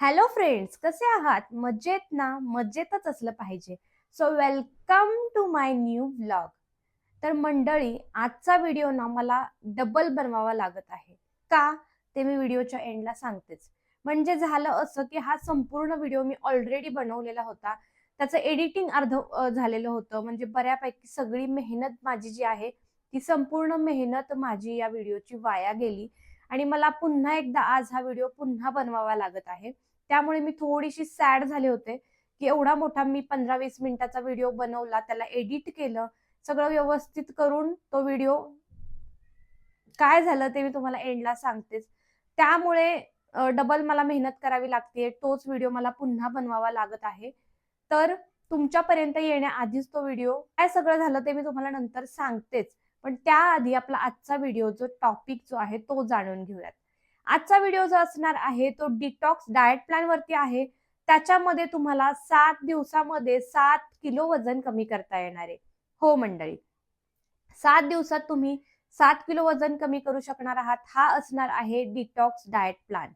Hello friends कसे आहात? मजेत ना? मजेतच असलं पाहिजे. So welcome to my new blog तर मंडळी आजचा व्हिडिओ ना मला डबल बनवावा लागत आहे. का? ते मी व्हिडिओच्या एंडला सांगतेच. म्हणजे झालं असं की हा संपूर्ण व्हिडिओ मी ऑलरेडी बनवलेला होता. त्याचं एडिटिंग अर्ध झालेलं होतं. म्हणजे बऱ्यापैकी सगळी मेहनत माझी जी आहे ती संपूर्ण मेहनत माझी या व्हिडिओची वाया गेली. आणि मला पुन्हा एकदा आज हा व्हिडिओ पुन्हा बनवावा लागत आहे. त्यामुळे मी थोडीशी सॅड झाले होते की एवढा मोठा मी पंधरा वीस मिनिटाचा व्हिडिओ बनवला त्याला एडिट केलं सगळं व्यवस्थित करून तो व्हिडिओ काय झालं ते मी तुम्हाला एंडला सांगतेच. त्यामुळे डबल मला मेहनत करावी लागते तोच व्हिडिओ मला पुन्हा बनवावा लागत आहे. तर तुमच्यापर्यंत येण्याआधीच तो व्हिडिओ काय सगळं झालं ते मी तुम्हाला नंतर सांगतेच. पण त्याआधी आपला आजचा व्हिडिओ जो टॉपिक जो आहे तो जाणून घेऊयात. आजचा व्हिडिओ जो असणार आहे तो डिटॉक्स डाएट प्लॅन वरती आहे. त्याच्यामध्ये तुम्हाला सात दिवसामध्ये सात किलो वजन कमी करता येणार आहे. हो मंडळी. सात दिवसात तुम्ही सात किलो वजन कमी करू शकणार आहात. हा असणार आहे डिटॉक्स डाएट प्लॅन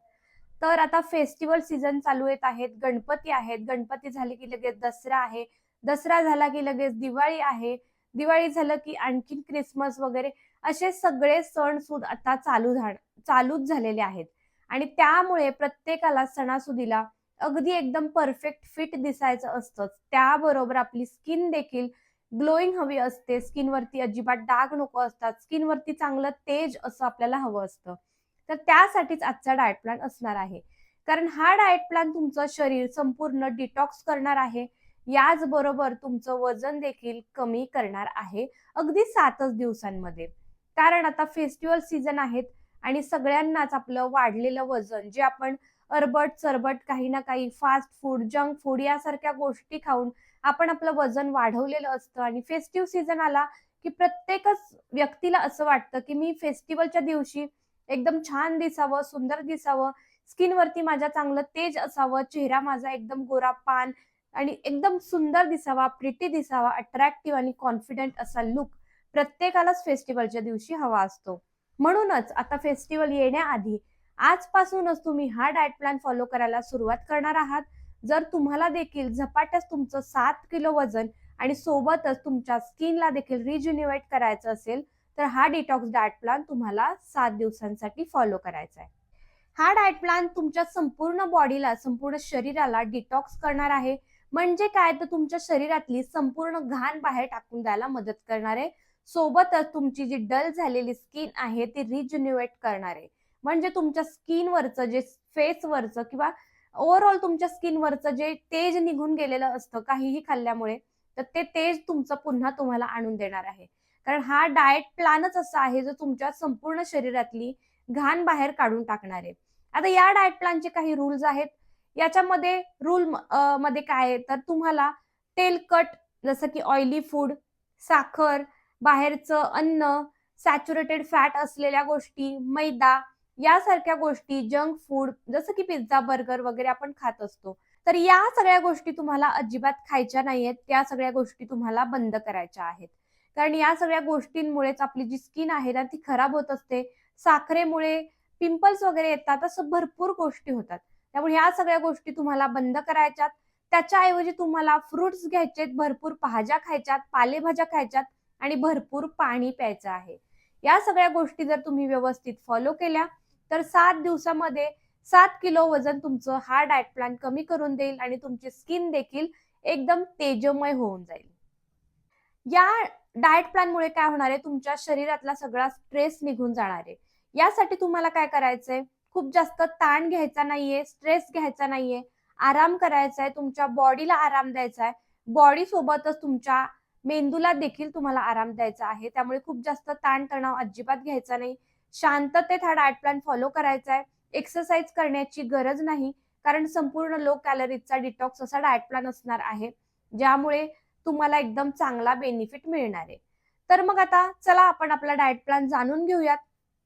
तर आता फेस्टिवल सीझन चालू येत आहेत. गणपती आहेत. गणपती झाले की लगेच दसरा आहे. दसरा झाला की लगेच दिवाळी आहे. दिवाळी झालं की आणखीन क्रिसमस वगैरे असे सगळे सण सुद आता चालू चालूच झालेले आहेत. आणि त्यामुळे प्रत्येकाला सणासुदीला अगदी एकदम परफेक्ट फिट दिसायचं असतंच. त्याबरोबर आपली स्किन देखील ग्लोईंग हवी असते. स्किनवरती अजिबात डाग नको असतात. स्किनवरती चांगलं तेज असं आपल्याला हवं असतं. तर त्यासाठीच आजचा डाएट प्लॅन असणार आहे. कारण हा डाएट प्लॅन तुमचं शरीर संपूर्ण डिटॉक्स करणार आहे. याचबरोबर तुमचं वजन देखील कमी करणार आहे. अगदी सातच दिवसांमध्ये. कारण आता फेस्टिवल सीझन आहेत. आणि सगळ्यांनाच आपलं वाढलेलं वजन जे आपण अरबट चरबट काही ना काही फास्ट फूड जंक फूड यासारख्या गोष्टी खाऊन आपण आपलं वजन वाढवलेलं असतं. आणि फेस्टिव्ह सीझन आला की प्रत्येकच व्यक्तीला असं वाटतं की मी फेस्टिवलच्या दिवशी एकदम छान दिसावं सुंदर दिसावं स्किनवरती माझ्या चांगलं तेज असावं चेहरा माझा एकदम गोरा पान आणि एकदम सुंदर दिसावा प्रिटी दिसावा अट्रॅक्टिव्ह आणि कॉन्फिडंट असा लुक प्रत्येकालाच फेस्टिवलच्या दिवशी हवा असतो. म्हणूनच आता फेस्टिवल येण्याआधी आजपासूनच तुम्ही हा डाएट प्लॅन फॉलो करायला सुरुवात करणार आहात. जर तुम्हाला देखील झपाट्याच तुमचं सात किलो वजन आणि सोबतच तुमच्या स्किनला देखील रिज्युनिवेट करायचं असेल तर हा डिटॉक्स डाएट प्लॅन तुम्हाला सात दिवसांसाठी फॉलो करायचा आहे. हा डाएट प्लॅन तुमच्या संपूर्ण बॉडीला संपूर्ण शरीराला डिटॉक्स करणार आहे. म्हणजे काय? तर तुमच्या शरीरातली संपूर्ण घाण बाहेर टाकून द्यायला मदत करणार आहे. सोबतच तुमची जी डल झालेली स्किन आहे ती रिजन्युएट करणार आहे. म्हणजे तुमच्या स्किनवरचं जे फेसवरचं किंवा ओव्हरऑल तुमच्या स्किनवरचं जे तेज निघून गेलेलं असतं काहीही खाल्ल्यामुळे तर ते तेज तुमचं पुन्हा तुम्हाला आणून देणार आहे. कारण हा डाएट प्लॅनच असा आहे जो तुमच्या संपूर्ण शरीरातली घाण बाहेर काढून टाकणार आहे. आता या डाएट प्लॅनचे काही रूल्स आहेत. याच्यामध्ये रूल मध्ये काय आहे? तर तुम्हाला तेलकट जसं की ऑइली फूड साखर बाहेरचं अन्न सॅच्युरेटेड फॅट असलेल्या गोष्टी मैदा यासारख्या गोष्टी जंक फूड जसं की पिझ्झा बर्गर वगैरे आपण खात असतो. तर या सगळ्या गोष्टी तुम्हाला अजिबात खायच्या नाहीयेत. त्या सगळ्या गोष्टी तुम्हाला बंद करायच्या आहेत. कारण या सगळ्या गोष्टींमुळेच आपली जी स्किन आहे ना ती खराब होत असते. साखरेमुळे पिंपल्स वगैरे येतात. असं भरपूर गोष्टी होतात. त्यामुळे ह्या सगळ्या गोष्टी तुम्हाला बंद करायच्यात. त्याच्याऐवजी तुम्हाला फ्रुट्स घ्यायचेत. भरपूर भाज्या खायच्यात. पालेभाज्या खायच्यात. आणि भरपूर पाणी प्यायचं आहे. या सगळ्या गोष्टी जर तुम्ही व्यवस्थित फॉलो केल्या तर सात दिवसामध्ये सात किलो वजन तुमचं हा डाएट प्लॅन कमी करून देईल आणि तुमची स्किन देखील एकदम तेजमय होऊन जाईल. या डाएट प्लॅनमुळे काय होणार आहे? तुमच्या शरीरातला सगळा स्ट्रेस निघून जाणार आहे. यासाठी तुम्हाला काय करायचंय? खूप जास्त ताण घ्यायचा नाहीये स्ट्रेस घ्यायचा नाहीये. आराम करायचा आहे तुमच्या बॉडीला आराम द्यायचा आहे बॉडी सोबतच तुमच्या मेंदूला देखील तुम्हाला आराम द्यायचा आहे. त्यामुळे खूप जास्त ताणतणाव अजिबात घ्यायचा नाही. शांततेत हा डाएट प्लॅन फॉलो करायचा आहे. एक्सरसाइज करण्याची गरज नाही. कारण संपूर्ण लो कॅलरीजचा डिटॉक्स असा डाएट प्लॅन असणार आहे. ज्यामुळे तुम्हाला एकदम चांगला बेनिफिट मिळणार आहे. तर मग आता चला आपण आपला डाएट प्लॅन जाणून घेऊयात.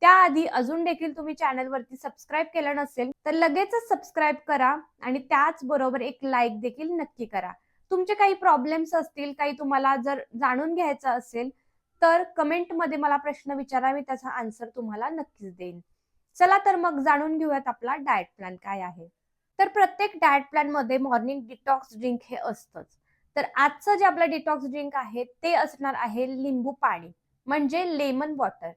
त्याआधी अजून देखील तुम्ही चॅनलवरती सबस्क्राईब केलं नसेल तर लगेचच सबस्क्राईब करा आणि त्याचबरोबर एक लाईक देखील नक्की करा. तुमचे काही प्रॉब्लेम्स असतील काही तुम्हाला जर जाणून घ्यायचं असेल तर कमेंटमध्ये मला प्रश्न विचारा मी त्याचा आन्सर तुम्हाला नक्कीच देईन. चला तर मग जाणून घेऊयात आपला डाएट प्लॅन काय आहे. तर प्रत्येक डाएट प्लॅनमध्ये मॉर्निंग डिटॉक्स ड्रिंक हे असतंच. तर आजचं जे आपलं डिटॉक्स ड्रिंक आहे ते असणार आहे लिंबू पाणी म्हणजे लेमन वॉटर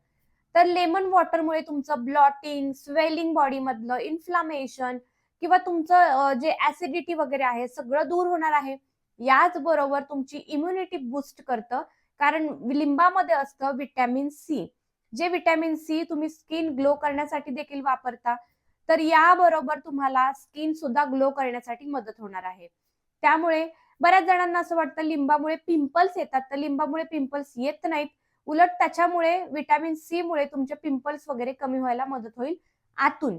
तर लेमन वॉटरमुळे तुमचं ब्लॉटिंग स्वेलिंग बॉडीमधलं इन्फ्लामेशन किंवा तुमचं जे ऍसिडिटी वगैरे आहे सगळं दूर होणार आहे. याचबरोबर तुमची इम्युनिटी बूस्ट करतं. कारण लिंबामध्ये असतं विटॅमिन सी जे विटॅमिन सी तुम्ही स्किन ग्लो करण्यासाठी देखील वापरता तर याबरोबर तुम्हाला स्किन सुद्धा ग्लो करण्यासाठी मदत होणार आहे. त्यामुळे बऱ्याच जणांना असं वाटतं लिंबामुळे पिंपल्स येतात. तर लिंबामुळे पिंपल्स येत नाहीत. उलट त्याच्यामुळे विटॅमिन सी मुळे तुमचे पिंपल्स वगैरे कमी व्हायला मदत होईल आतून.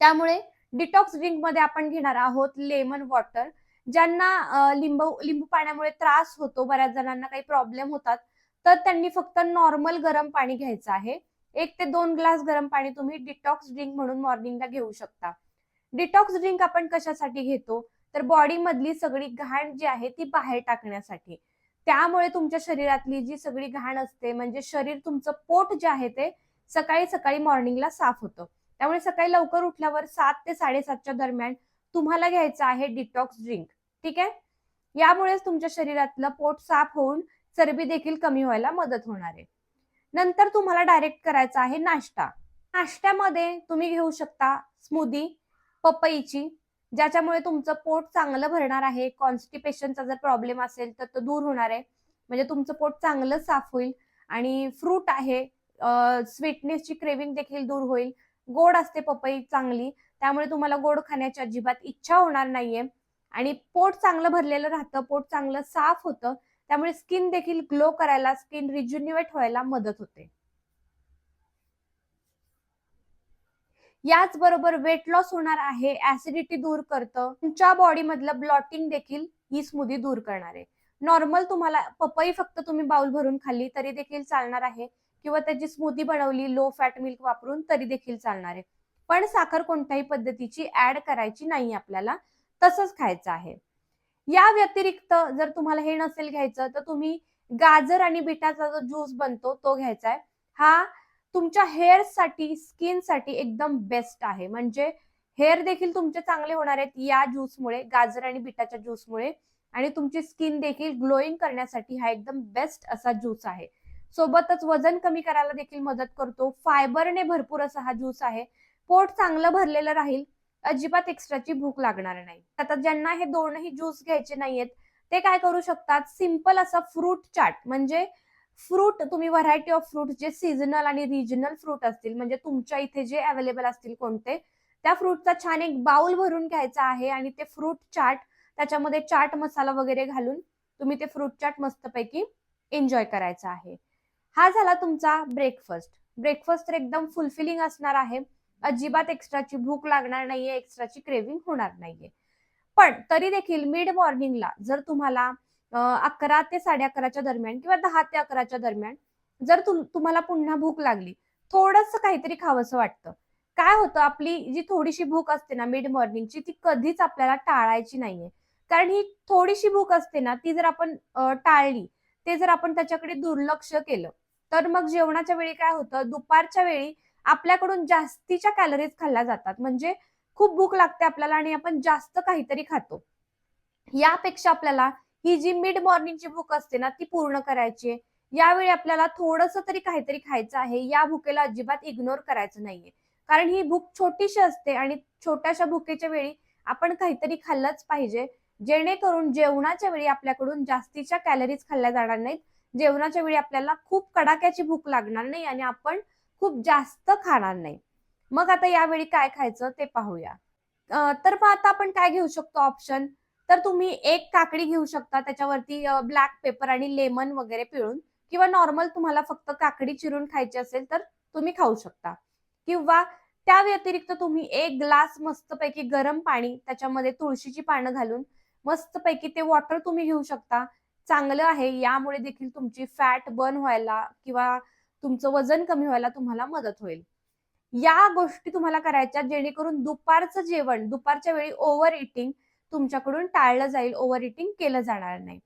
त्यामुळे डिटॉक्स ड्रिंकमध्ये आपण घेणार आहोत लेमन वॉटर ज्यांना लिंबू लिंबू पाण्यामुळे त्रास होतो बऱ्याच जणांना काही प्रॉब्लेम होतात तर त्यांनी फक्त नॉर्मल गरम पाणी घ्यायचं आहे. एक ते दोन ग्लास गरम पाणी तुम्ही डिटॉक्स ड्रिंक म्हणून मॉर्निंगला घेऊ शकता. डिटॉक्स ड्रिंक आपण कशासाठी घेतो? तर बॉडी मधली सगळी घाण जी आहे ती बाहेर टाकण्यासाठी. त्यामुळे तुमच्या शरीरातली जी सगळी घाण असते म्हणजे शरीर तुमचं पोट जे आहे ते सकाळी सकाळी मॉर्निंगला साफ होतं. त्यामुळे सकाळी लवकर उठल्यावर सात ते साडेसातच्या दरम्यान तुम्हाला घ्यायचं आहे डिटॉक्स ड्रिंक ठीक आहे? यामुळेच तुमच्या शरीरातलं पोट साफ होऊन चरबी देखील कमी व्हायला मदत होणार आहे. नंतर तुम्हाला डायरेक्ट करायचा आहे नाश्ता. नाश्त्यामध्ये तुम्ही घेऊ शकता स्मूदी पपईची ज्याच्यामुळे तुमचं पोट चांगलं भरणार आहे. कॉन्स्टिपेशनचा जर प्रॉब्लेम असेल तर तो दूर होणार आहे. म्हणजे तुमचं पोट चांगलं साफ होईल आणि फ्रूट आहे स्वीटनेसची क्रेविंग देखील दूर होईल. गोड असते पपई चांगली त्यामुळे तुम्हाला गोड खाण्याची अजिबात इच्छा होणार नाहीये. आणि पोट चांगलं भरलेलं राहतं पोट चांगलं साफ होतं त्यामुळे स्किन देखील ग्लो करायला स्किन रिज्युन्युएट व्हायला मदत होते. याचबरोबर वेट लॉस होणार आहे ऍसिडिटी दूर करतं तुमच्या बॉडी मधलं ब्लॉटिंग देखील ही स्मूदी दूर करणार आहे. नॉर्मल तुम्हाला पपई फक्त तुम्ही बाउल भरून खाल्ली तरी देखील चालणार आहे किंवा त्याची स्मूदी बनवली लो फॅट मिल्क वापरून तरी देखील चालणार आहे. पण साखर कोणत्याही पद्धतीची ऍड करायची नाही आपल्याला. तसंच खायचं आहे. या व्यतिरिक्त जर तुम्हाला हे नसेल घ्यायचं तर तुम्ही गाजर आणि बिटाचा जो ज्यूस बनतो तो घ्यायचा आहे. हा तुमच्या हेअरसाठी स्किनसाठी एकदम बेस्ट आहे. म्हणजे हेअर देखील तुमचे चांगले होणार आहेत या ज्यूसमुळे गाजर आणि बिटाच्या ज्यूसमुळे आणि तुमची स्किन देखील ग्लोईंग करण्यासाठी हा एकदम बेस्ट असा ज्यूस आहे. सोबतच वजन कमी करायला देखील मदत करतो. फायबरने भरपूर असा हा ज्यूस आहे. पोट चांगलं भरलेलं राहील. अजिबात एक्स्ट्राची भूक लागणार नाही. आता ज्यांना हे दोनही ज्यूस घ्यायचे नाहीयेत ते काय करू शकतात? सिंपल असा फ्रूट चाट म्हणजे फ्रूट तुम्ही व्हरायटी ऑफ फ्रूट जे सीझनल आणि रिजनल फ्रूट असतील म्हणजे तुमच्या इथे जे अवेलेबल असतील कोणते त्या फ्रूटचा छान एक बाउल भरून घ्यायचा आहे आणि ते फ्रूट चाट त्याच्यामध्ये चाट मसाला वगैरे घालून तुम्ही ते फ्रूट चाट मस्तपैकी एन्जॉय करायचा आहे. हा झाला तुमचा ब्रेकफास्ट ब्रेकफास्ट तर एकदम फुलफिलिंग असणार आहे. अजिबात एक्स्ट्राची भूक लागणार नाहीये एक्स्ट्राची क्रेविंग होणार नाहीये. पण तरी देखील मिड मॉर्निंगला जर तुम्हाला अकरा ते साडे अकराच्या दरम्यान किंवा दहा ते अकराच्या दरम्यान जर तुम्हाला पुन्हा भूक लागली थोडस काहीतरी खावंसं वाटतं. काय होतं आपली जी थोडीशी भूक असते ना मिड मॉर्निंगची ती कधीच आपल्याला टाळायची नाहीये. कारण ही थोडीशी भूक असते ना ती जर आपण टाळली ते जर आपण त्याच्याकडे दुर्लक्ष केलं तर मग जेवणाच्या वेळी काय होतं दुपारच्या वेळी आपल्याकडून जास्तीच्या कॅलरीज खाल्ल्या जातात. म्हणजे खूप भूक लागते आपल्याला आणि आपण जास्त काहीतरी खातो. यापेक्षा आपल्याला ही जी मिड मॉर्निंगची भूक असते ना ती पूर्ण करायची यावेळी आपल्याला थोडस तरी काहीतरी खायचं आहे. या भूकेला अजिबात इग्नोर करायचं नाहीये. कारण ही भूक छोटीशी असते आणि छोट्याशा भुकेच्या वेळी आपण काहीतरी खाल्लंच पाहिजे. जेणेकरून जेवणाच्या वेळी आपल्याकडून जास्तीच्या कॅलरीज खाल्ल्या जाणार नाहीत. जेवणाच्या वेळी आपल्याला खूप कडाक्याची भूक लागणार नाही आणि आपण खूप जास्त खाणार नाही. मग आता यावेळी काय खायचं ते पाहूया. तर मग आता आपण काय घेऊ शकतो ऑप्शन तर तुम्ही एक काकडी घेऊ शकता त्याच्यावरती ब्लॅक पेपर आणि लेमन वगैरे पिळून किंवा नॉर्मल तुम्हाला फक्त काकडी चिरून खायची असेल तर तुम्ही खाऊ शकता. किंवा त्या व्यतिरिक्त तुम्ही एक ग्लास मस्तपैकी गरम पाणी त्याच्यामध्ये तुळशीची पानं घालून मस्तपैकी ते वॉटर तुम्ही घेऊ शकता. चांगलं आहे यामुळे देखील तुमची फॅट बर्न व्हायला किंवा तुमचं वजन कमी व्हायला तुम्हाला मदत होईल. या गोष्टी तुम्हाला करायच्या जेणेकरून दुपारचं जेवण दुपारच्या वेळी ओव्हर इटिंग तुमच्याकडून टाळलं जाईल ओव्हर इटिंग केलं जाणार नाही.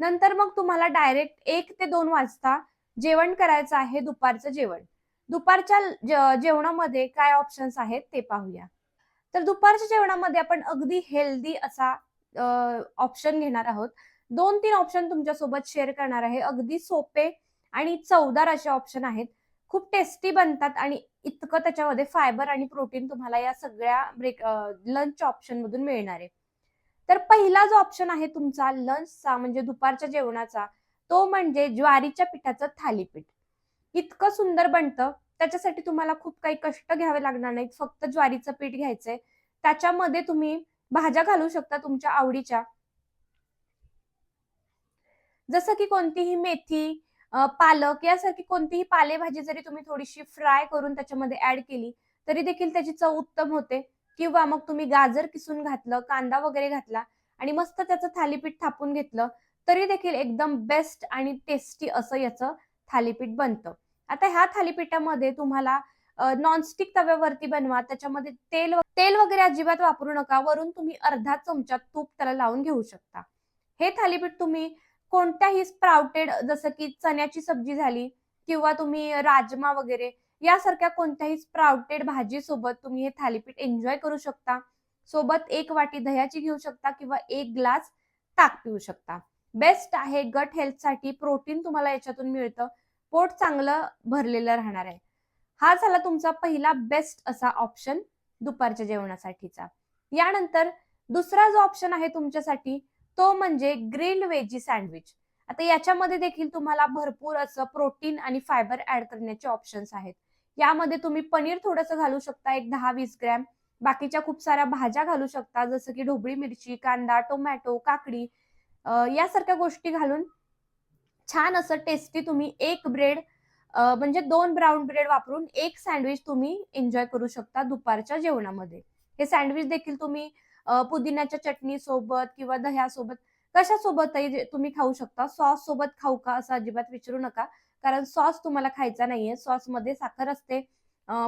नंतर मग तुम्हाला डायरेक्ट एक ते दोन वाजता जेवण करायचं आहे दुपारचं जेवण. दुपारच्या जेवणामध्ये काय ऑप्शन्स आहेत ते पाहूया. तर दुपारच्या जेवणामध्ये आपण अगदी हेल्दी असा ऑप्शन घेणार आहोत. दोन तीन ऑप्शन तुमच्यासोबत शेअर करणार आहे. अगदी सोपे आणि चवदार असे ऑप्शन आहेत. खूप टेस्टी बनतात आणि इतकं त्याच्यामध्ये फायबर आणि प्रोटीन तुम्हाला या सगळ्या ब्रेक लंच ऑप्शन मधून मिळणार आहे. तर पहिला जो ऑप्शन आहे तुमचा लंचचा म्हणजे दुपारच्या जेवणाचा तो म्हणजे ज्वारीच्या पिठाचं थालीपीठ. इतकं सुंदर बनतं. त्याच्यासाठी तुम्हाला खूप काही कष्ट घ्यावे लागणार नाहीत. फक्त ज्वारीचं पीठ घ्यायचंय. त्याच्यामध्ये तुम्ही भाज्या घालू शकता तुमच्या आवडीच्या. जसं की कोणतीही मेथी पालक यासारखी कोणतीही पालेभाजी जरी तुम्ही थोडीशी फ्राय करून त्याच्यामध्ये ऍड केली तरी देखील त्याची चव उत्तम होते. किंवा मग तुम्ही गाजर किसून घातलं कांदा वगैरे घातला आणि मस्त त्याचं थालीपीठ थापून घेतलं तरी देखील एकदम बेस्ट आणि टेस्टी असं याचं थालीपीठ बनतं. आता ह्या थालीपीठामध्ये तुम्हाला नॉनस्टिक तव्यावरती बनवा त्याच्यामध्ये तेल तेल वगैरे अजिबात वापरू नका वरून तुम्ही अर्धा चमचा तूप त्याला लावून घेऊ शकता. हे थालीपीठ तुम्ही कोणत्याही स्प्राउटेड जसं की चण्याची सब्जी झाली किंवा तुम्ही राजमा वगैरे यासारख्या कोणत्याही स्प्राउटेड भाजी सोबत तुम्ही हे थालीपीठ एन्जॉय करू शकता. सोबत एक वाटी दह्याची घेऊ शकता किंवा एक ग्लास ताक पिऊ शकता. बेस्ट आहे गट हेल्थसाठी प्रोटीन तुम्हाला याच्यातून मिळतं. पोट चांगलं भरलेलं राहणार आहे. हा झाला तुमचा पहिला बेस्ट असा ऑप्शन दुपारच्या जेवणासाठीचा. यानंतर दुसरा जो ऑप्शन आहे तुमच्यासाठी तो म्हणजे ग्रिल वेजी सँडविच. आता याच्यामध्ये देखील तुम्हाला भरपूर असं प्रोटीन आणि फायबर ऍड करण्याचे ऑप्शन्स आहेत. यामध्ये तुम्ही पनीर थोडंसं घालू शकता एक दहा वीस ग्रॅम. बाकीच्या खूप साऱ्या भाज्या घालू शकता जसं की ढोबळी मिरची कांदा टोमॅटो काकडी यासारख्या गोष्टी घालून छान असं टेस्टी तुम्ही एक ब्रेड म्हणजे दोन ब्राऊन ब्रेड वापरून एक सँडविच तुम्ही एन्जॉय करू शकता दुपारच्या जेवणामध्ये. हे सँडविच देखील तुम्ही पुदिन्याच्या चटणी सोबत किंवा दह्यासोबत कशासोबतही तुम्ही खाऊ शकता? सॉस सोबत खाऊ का? असं अजिबात विचारू नका. कारण सॉस तुम्हाला खायचा नाहीये. सॉसमध्ये साखर असते.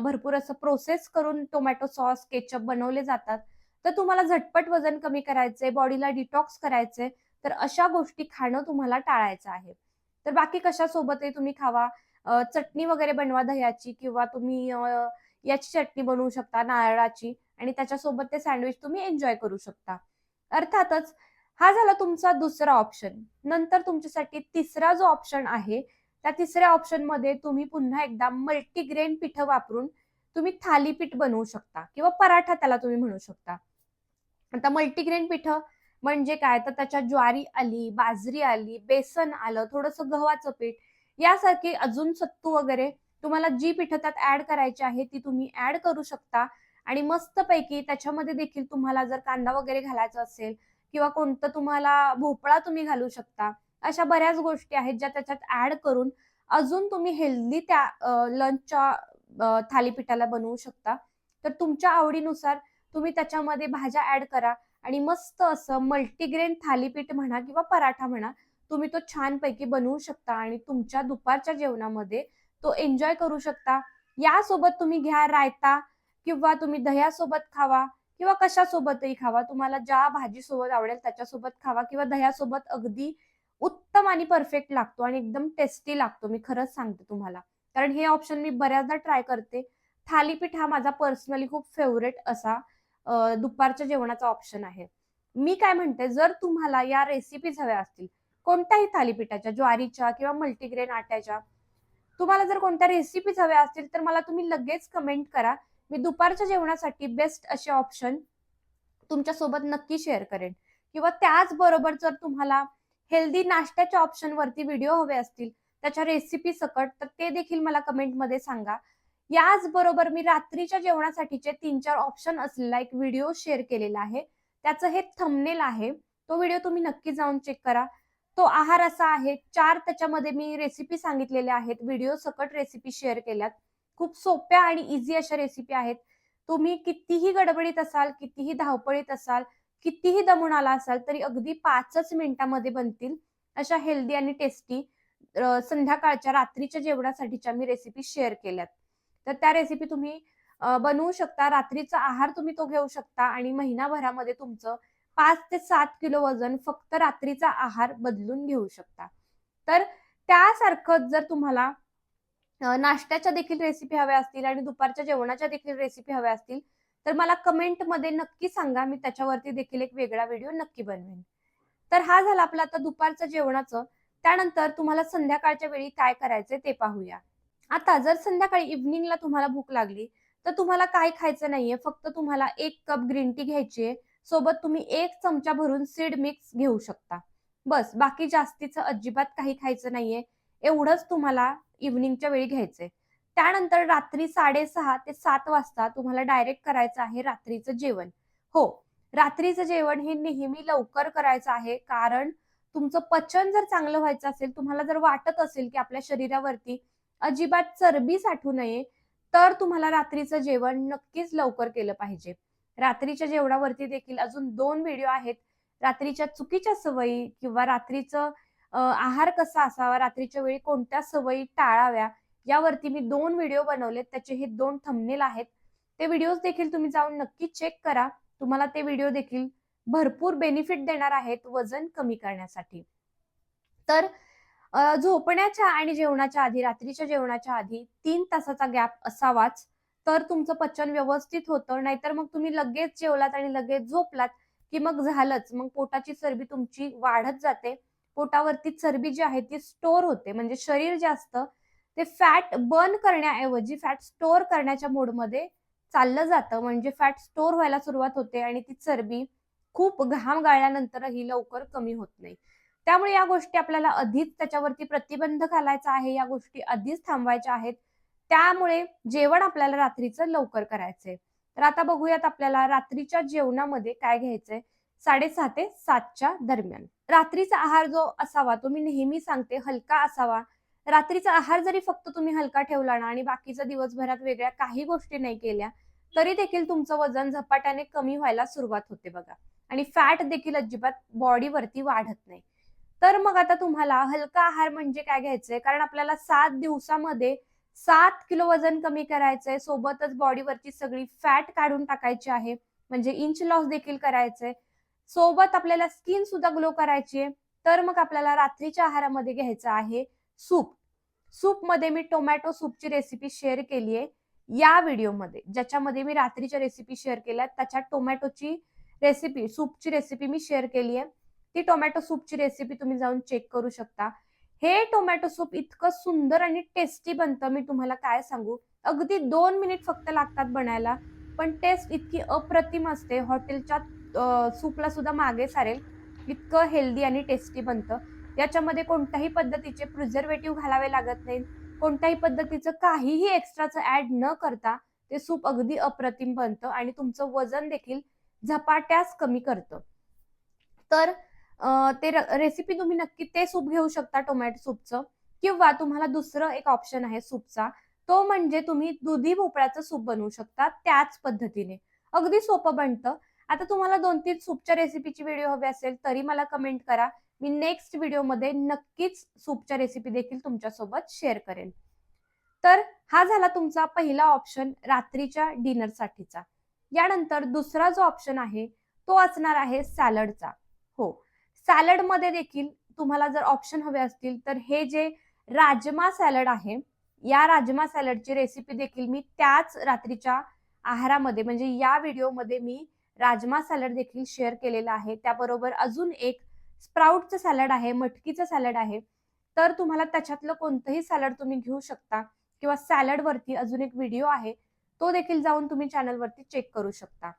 भरपूर असं प्रोसेस करून टोमॅटो सॉस केचप बनवले जातात. तर तुम्हाला झटपट वजन कमी करायचंय बॉडीला डिटॉक्स करायचंय तर अशा गोष्टी खाणं तुम्हाला टाळायचं आहे. तर बाकी कशासोबतही तुम्ही खावा? चटणी वगैरे बनवा दह्याची किंवा तुम्ही याची चटणी बनवू शकता नारळाची. आणि त्याच्यासोबत ते सँडविच तुम्ही एन्जॉय करू शकता. अर्थातच हा झाला तुमचा दुसरा ऑप्शन. नंतर तुमच्यासाठी तिसरा जो ऑप्शन आहे त्या तिसऱ्या ऑप्शनमध्ये तुम्ही पुन्हा एकदा मल्टीग्रेन पीठ वापरून तुम्ही थालीपीठ बनवू शकता किंवा पराठा त्याला तुम्ही म्हणू शकता. आता मल्टीग्रेन पीठ म्हणजे काय? तर त्याच्यात ज्वारी आली बाजरी आली बेसन आलं थोडस गव्हाचं पीठ यासारखी अजून सत्तू वगैरे तुम्हाला जी पीठ त्यात ऍड करायची आहे ती तुम्ही ऍड करू शकता. आणि मस्तपैकी त्याच्यामध्ये देखील तुम्हाला जर कांदा वगैरे घालायचा असेल किंवा कोणतं तुम्हाला भोपळा तुम्ही घालू शकता अशा बऱ्याच गोष्टी आहेत ज्या त्याच्यात ऍड करून अजून तुम्ही हेल्दी त्या लंचच्या थालीपीठाला बनवू शकता. तर तुमच्या आवडीनुसार तुम्ही त्याच्यामध्ये भाज्या ऍड करा आणि मस्त असं मल्टीग्रेन थालीपीठ म्हणा किंवा पराठा म्हणा तुम्ही तो छानपैकी बनवू शकता आणि तुमच्या दुपारच्या जेवणामध्ये तो एन्जॉय करू शकता. यासोबत तुम्ही घ्या रायता किंवा तुम्ही दह्यासोबत खावा किंवा कशासोबतही खावा तुम्हाला ज्या भाजी सोबत आवडेल त्याच्यासोबत खावा किंवा दह्यासोबत अगदी उत्तम आणि परफेक्ट लागतो आणि एकदम टेस्टी लागतो मी खरंच सांगते तुम्हाला. कारण हे ऑप्शन मी बऱ्याचदा ट्राय करते. थालीपीठ हा माझा पर्सनली खूप फेवरेट असा दुपारच्या जेवणाचा ऑप्शन आहे. मी काय म्हणते जर तुम्हाला या रेसिपीज हव्या असतील कोणत्याही थालीपीठाच्या ज्वारीच्या किंवा मल्टीग्रेन आट्याच्या तुम्हाला जर कोणत्या रेसिपीज हव्या असतील तर मला तुम्ही लगेच कमेंट करा. मी दुपारच्या जेवणासाठी बेस्ट असे ऑप्शन तुमच्यासोबत नक्की शेअर करेन. किंवा त्याचबरोबर जर तुम्हाला हेल्दी नाश्त्याच्या ऑप्शन वरती व्हिडिओ हवे असतील त्याच्या रेसिपी सकट तर ते देखील मला कमेंटमध्ये सांगा. याचबरोबर मी रात्रीच्या जेवणासाठीचे तीन चार ऑप्शन असलेला एक व्हिडिओ शेअर केलेला आहे. त्याचं हे थंबनेल आहे. तो व्हिडिओ तुम्ही नक्की जाऊन चेक करा. तो आहार असा आहे चार त्याच्यामध्ये मी रेसिपी सांगितलेल्या आहेत व्हिडिओ सकट रेसिपी शेअर केल्यात. खूप सोप्या आणि इझी अशा रेसिपी आहेत. तुम्ही कितीही गडबडीत असाल कितीही धावपळीत असाल कितीही दमून आला असाल तरी अगदी पाचच मिनिटांमध्ये बनतील अशा हेल्दी आणि टेस्टी संध्याकाळच्या रात्रीच्या जेवणासाठीच्या मी रेसिपी शेअर केल्यात. तर त्या रेसिपी तुम्ही बनवू शकता. रात्रीचा आहार तुम्ही तो घेऊ शकता आणि महिनाभरामध्ये तुमचं पाच ते सात किलो वजन फक्त रात्रीचा आहार बदलून घेऊ शकता. तर त्यासारखं जर तुम्हाला नाश्त्याच्या देखील रेसिपी हव्या असतील आणि दुपारच्या जेवणाच्या देखील रेसिपी हव्या असतील तर मला कमेंटमध्ये नक्की सांगा. मी त्याच्यावरती देखील एक वेगळा व्हिडिओ नक्की बनवेन. तर हा झाला आपला आता दुपारचं जेवणाचं. त्यानंतर तुम्हाला संध्याकाळच्या वेळी काय करायचंय ते पाहूया. आता जर संध्याकाळी इव्हनिंगला तुम्हाला भूक लागली तर तुम्हाला काय खायचं नाहीये. फक्त तुम्हाला एक कप ग्रीन टी घ्यायची आहे. सोबत तुम्ही एक चमचा भरून सीड मिक्स घेऊ शकता. बस बाकी जास्तीचं अजिबात काही खायचं नाहीये. एवढंच तुम्हाला इव्हनिंगच्या वेळी घ्यायचंय त्यानंतर रात्री साडेसहा ते सात वाजता तुम्हाला डायरेक्ट करायचं आहे रात्रीचं जेवण. हो रात्रीचं जेवण हे नेहमी लवकर करायचं आहे कारण तुमचं पचन जर चांगलं व्हायचं असेल तुम्हाला जर वाटत असेल की आपल्या शरीरावरती अजिबात चरबी साठू नये तर तुम्हाला रात्रीचं जेवण नक्कीच लवकर केलं पाहिजे. रात्रीच्या जेवणावरती देखील अजून दोन व्हिडिओ आहेत. रात्रीच्या चुकीच्या सवयी किंवा रात्रीचं आहार कसा असावा? रात्रीच्या वेळी कोणत्या सवयी टाळाव्या? यावरती मी दोन व्हिडिओ बनवलेत त्याचे हे दोन थंबनेल आहेत. ते व्हिडिओज देखील तुम्ही जाऊन नक्की चेक करा. तुम्हाला ते व्हिडिओ देखील भरपूर बेनिफिट देणार आहेत वजन कमी करण्यासाठी. तर झोपण्याच्या आणि जेवणाच्या आधी रात्रीच्या जेवणाच्या आधी तीन तासाचा गॅप असावाच. तर तुमचं पचन व्यवस्थित होतं नाहीतर मग तुम्ही लगेच जेवलात आणि लगेच झोपलात की मग झालंच. मग पोटाची चरबी तुमची वाढत जाते. पोटावरती चरबी जी आहे ती स्टोर होते. म्हणजे शरीर जे असतं ते फॅट बर्न करण्याऐवजी फॅट स्टोअर करण्याच्या मोडमध्ये चाललं जातं. म्हणजे फॅट स्टोअर व्हायला सुरुवात होते आणि ती चरबी खूप घाम गाळल्यानंतरही लवकर कमी होत नाही. त्यामुळे या गोष्टी आपल्याला आधीच त्याच्यावरती प्रतिबंध घालायचा आहे या गोष्टी आधीच थांबवायच्या आहेत. त्यामुळे जेवण आपल्याला रात्रीचं लवकर करायचंय. तर आता बघूयात आपल्याला रात्रीच्या जेवणामध्ये काय घ्यायचंय. साडेसहा ते सातच्या दरम्यान. रात्रीचा आहार जो असावा तो मी नेहमी सांगते हलका असावा. रात्रीचा आहार जरी फक्त तुम्ही हलका ठेवला ना आणि बाकीचा दिवसभरात वेगळ्या काही गोष्टी नाही केल्या तरी देखील तुमचं वजन झपाट्याने कमी व्हायला सुरुवात होते बघा. आणि फॅट देखील अजिबात बॉडीवरती वाढत नाही. तर मग आता तुम्हाला हलका आहार म्हणजे काय घ्यायचंय? कारण आपल्याला सात दिवसामध्ये सात किलो वजन कमी करायचंय सोबतच बॉडीवरची सगळी फॅट काढून टाकायची आहे. म्हणजे इंच लॉस देखील करायचंय. सोबत आपल्याला स्किन सुद्धा ग्लो करायची आहे तर मग आपल्याला रात्रीच्या आहारामध्ये घ्यायचं आहे सूप. सूपमध्ये मी टोमॅटो सूपची रेसिपी शेअर केली आहे या व्हिडिओमध्ये ज्याच्यामध्ये मी रात्रीच्या रेसिपी शेअर केल्या त्याच्यात टोमॅटोची रेसिपी सूपची रेसिपी मी शेअर केली आहे ती टोमॅटो सूपची रेसिपी तुम्ही जाऊन चेक करू शकता. हे टोमॅटो सूप इतकं सुंदर आणि टेस्टी बनतं मी तुम्हाला काय सांगू? अगदी दोन मिनिट फक्त लागतात बनायला पण टेस्ट इतकी अप्रतिम असते. हॉटेलच्या सूपला सुद्धा मागे सारेल. इतकं हेल्दी आणि टेस्टी बनतं. याच्यामध्ये कोणत्याही पद्धतीचे प्रिझर्वेटिव्ह घालावे लागत नाही कोणत्याही पद्धतीचं काहीही एक्स्ट्राचं ऍड न करता ते सूप अगदी अप्रतिम बनतं आणि तुमचं वजन देखील झपाट्यास कमी करतं. तर ते रेसिपी तुम्ही नक्की ते सूप घेऊ शकता टोमॅटो सूपचं. किंवा तुम्हाला दुसरं एक ऑप्शन आहे सूपचा. तो म्हणजे तुम्ही दुधी भोपळ्याचं सूप बनवू शकता त्याच पद्धतीने. अगदी सोपं बनतं. आता तुम्हाला दोन तीन सूपच्या रेसिपीची व्हिडिओ हवी असेल तरी मला कमेंट करा. मी नेक्स्ट व्हिडिओमध्ये नक्कीच सूपच्या रेसिपी देखील तुमच्यासोबत शेअर करेन. तर हा झाला तुमचा पहिला ऑप्शन रात्रीच्या डिनरसाठीचा यानंतर दुसरा जो ऑप्शन आहे तो असणार आहे सॅलडचा हो सॅलडमध्ये देखील तुम्हाला जर ऑप्शन हवे असतील तर हे जे राजमा सॅलड आहे या राजमा सॅलडची रेसिपी देखील मी त्याच रात्रीच्या आहारामध्ये म्हणजे या व्हिडिओमध्ये मी राजमा सॅलड देखील शेअर केलेला आहे. त्याबरोबर अजून एक स्प्राउटचं सॅलड आहे मटकीचं सॅलड आहे. तर तुम्हाला त्याच्यातलं कोणतंही सॅलड तुम्ही घेऊ शकता किंवा सॅलडवरती अजून एक व्हिडिओ आहे तो देखील जाऊन तुम्ही चॅनलवरती चेक करू शकता.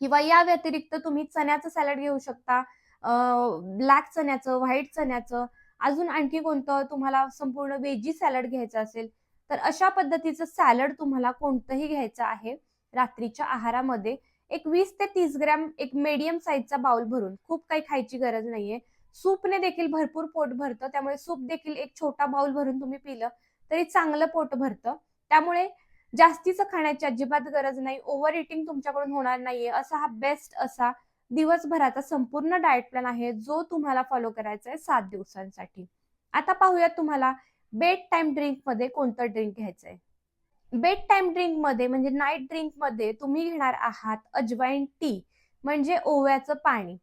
किंवा या व्यतिरिक्त तुम्ही चण्याचं सॅलड घेऊ शकता ब्लॅक चण्याचं व्हाईट चण्याचं अजून आणखी कोणतं तुम्हाला संपूर्ण वेजी सॅलड घ्यायचं असेल तर अशा पद्धतीचं सॅलड तुम्हाला कोणतंही घ्यायचं आहे रात्रीच्या आहारामध्ये एक वीस ते तीस ग्रॅम एक मीडियम साईजचा बाउल भरून. खूप काही खायची गरज नाहीये. सूपने देखील भरपूर पोट भरतं. त्यामुळे सूप देखील एक छोटा बाउल भरून तुम्ही पिलं तरी चांगलं पोट भरतं. त्यामुळे जास्तीचं खाण्याची अजिबात गरज नाही. ओव्हर इटिंग तुमच्याकडून होणार नाहीये. असा हा बेस्ट असा दिवसभराचा संपूर्ण डाएट प्लॅन आहे जो तुम्हाला फॉलो करायचा आहे सात दिवसांसाठी. आता पाहूयात तुम्हाला बेड टाइम ड्रिंकमध्ये कोणतं ड्रिंक घ्यायचंय. बेड टाइम ड्रिंकमध्ये म्हणजे नाईट ड्रिंकमध्ये तुम्ही घेणार आहात अजवाईन टी म्हणजे ओव्याचं पाणी.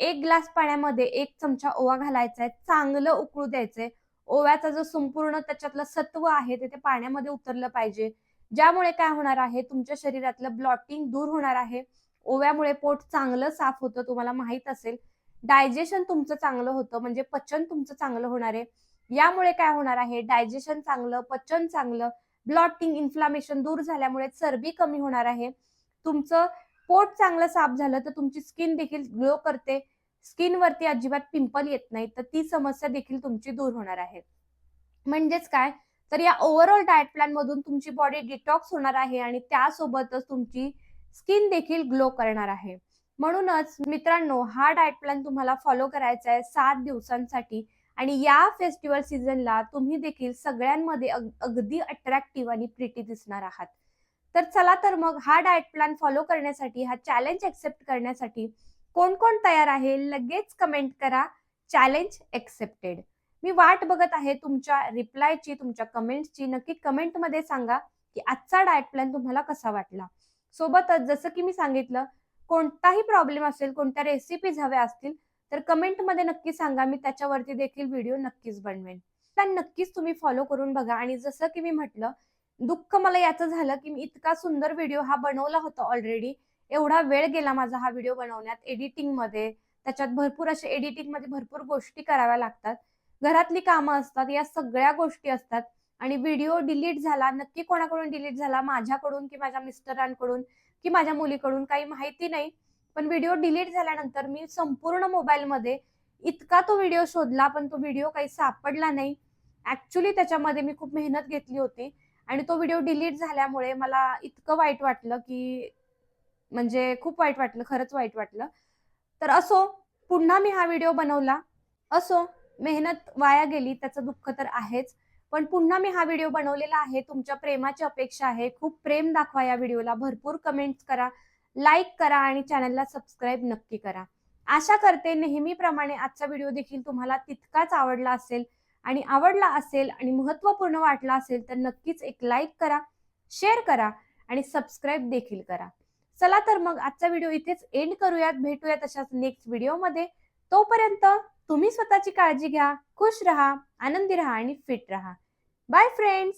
एक ग्लास पाण्यामध्ये एक चमचा ओवा घालायचा आहे चांगलं उकळू द्यायचंय. ओव्याचा जो संपूर्ण त्याच्यातलं सत्व आहे ते पाण्यामध्ये उतरलं पाहिजे. ज्यामुळे काय होणार आहे तुमच्या शरीरातलं ब्लॉटिंग दूर होणार आहे. ओव्यामुळे पोट चांगलं साफ होतं तुम्हाला माहीत असेल. डायजेशन तुमचं चांगलं होतं म्हणजे पचन तुमचं चांगलं होणार आहे. यामुळे काय होणार आहे डायजेशन चांगलं पचन चांगलं ब्लॉटिंग इन्फ्लामेशन दूर झाल्यामुळे चरबी कमी होणार आहे. तुमचं पोट चांगलं साफ झालं तर तुमची स्किन देखील ग्लो करते. स्किन वरती अजिबात पिंपल येत नाही तर ती समस्या देखील तुमची दूर होणार आहे. म्हणजेच काय? तर या ओव्हरऑल डाएट प्लॅन मधून तुमची बॉडी डिटॉक्स होणार आहे आणि त्यासोबतच तुमची स्किन देखील ग्लो करणार आहे. म्हणूनच मित्रांनो हा डाएट प्लॅन तुम्हाला फॉलो करायचा आहे सात दिवसांसाठी. आणि या फेस्टिवल सीझनला तुम्ही देखील सगळ्यांमध्ये अग- अगदी अट्रॅक्टिव्ह आणि प्रिटी दिसणार आहात. तर चला तर मग हा डाएट प्लॅन फॉलो करण्यासाठी हा चॅलेंज एक्सेप्ट करण्यासाठी कोण कोण तयार आहे लगेच कमेंट करा चॅलेंज एक्सेप्टेड मी वाट बघत आहे तुमच्या रिप्लायची तुमच्या कमेंट्सची नक्की कमेंटमध्ये सांगा की आजचा डाएट प्लॅन तुम्हाला कसा वाटला? सोबतच जसं की मी सांगितलं कोणताही प्रॉब्लेम असेल कोणत्या रेसिपीज हव्या असतील तर कमेंटमध्ये नक्की सांगा मी त्याच्यावरती देखील व्हिडिओ नक्कीच बनवेन. तर नक्कीच तुम्ही फॉलो करून बघा. आणि जसं की मी म्हटलं दुःख मला याचं झालं की मी इतका सुंदर व्हिडिओ हा बनवला होता ऑलरेडी एवढा वेळ गेला माझा हा व्हिडिओ बनवण्यात एडिटिंगमध्ये त्याच्यात भरपूर असे एडिटिंगमध्ये भरपूर गोष्टी कराव्या लागतात. घरातली कामं असतात या सगळ्या गोष्टी असतात. आणि व्हिडिओ डिलीट झाला नक्की कोणाकडून डिलीट झाला? माझ्याकडून की माझ्या मिस्टरांकडून की माझ्या मुलीकडून? काही माहिती नाही. पण व्हिडिओ डिलीट झाल्यानंतर मी संपूर्ण मोबाईलमध्ये इतका तो व्हिडिओ शोधला पण तो व्हिडिओ काही सापडला नाही. ऍक्च्युली त्याच्यामध्ये मी खूप मेहनत घेतली होती आणि तो व्हिडिओ डिलीट झाल्यामुळे मला इतकं वाईट वाटलं की म्हणजे खूप वाईट वाटलं खरंच वाईट वाटलं. तर असो पुन्हा मी हा व्हिडिओ बनवला. असो मेहनत वाया गेली त्याचं दुःख तर आहेच. पण पुन्हा मी हा व्हिडिओ बनवलेला आहे. तुमच्या प्रेमाची अपेक्षा आहे. खूप प्रेम दाखवा या व्हिडिओला भरपूर कमेंट्स करा. लाईक करा आणि चॅनलला सबस्क्राईब नक्की करा. आशा करते नेहमीप्रमाणे आजचा व्हिडिओ देखील तुम्हाला तितकाच आवडला असेल. आणि आवडला असेल आणि महत्त्वपूर्ण वाटला असेल तर नक्कीच एक लाईक करा शेअर करा आणि सबस्क्राईब देखील करा. चला तर मग आजचा व्हिडिओ इथेच एंड करूयात. भेटूयात अशाच नेक्स्ट व्हिडिओमध्ये. तोपर्यंत तुम्ही स्वतःची काळजी घ्या खुश रहा आनंदी रहा आणि फिट रहा. Bye friends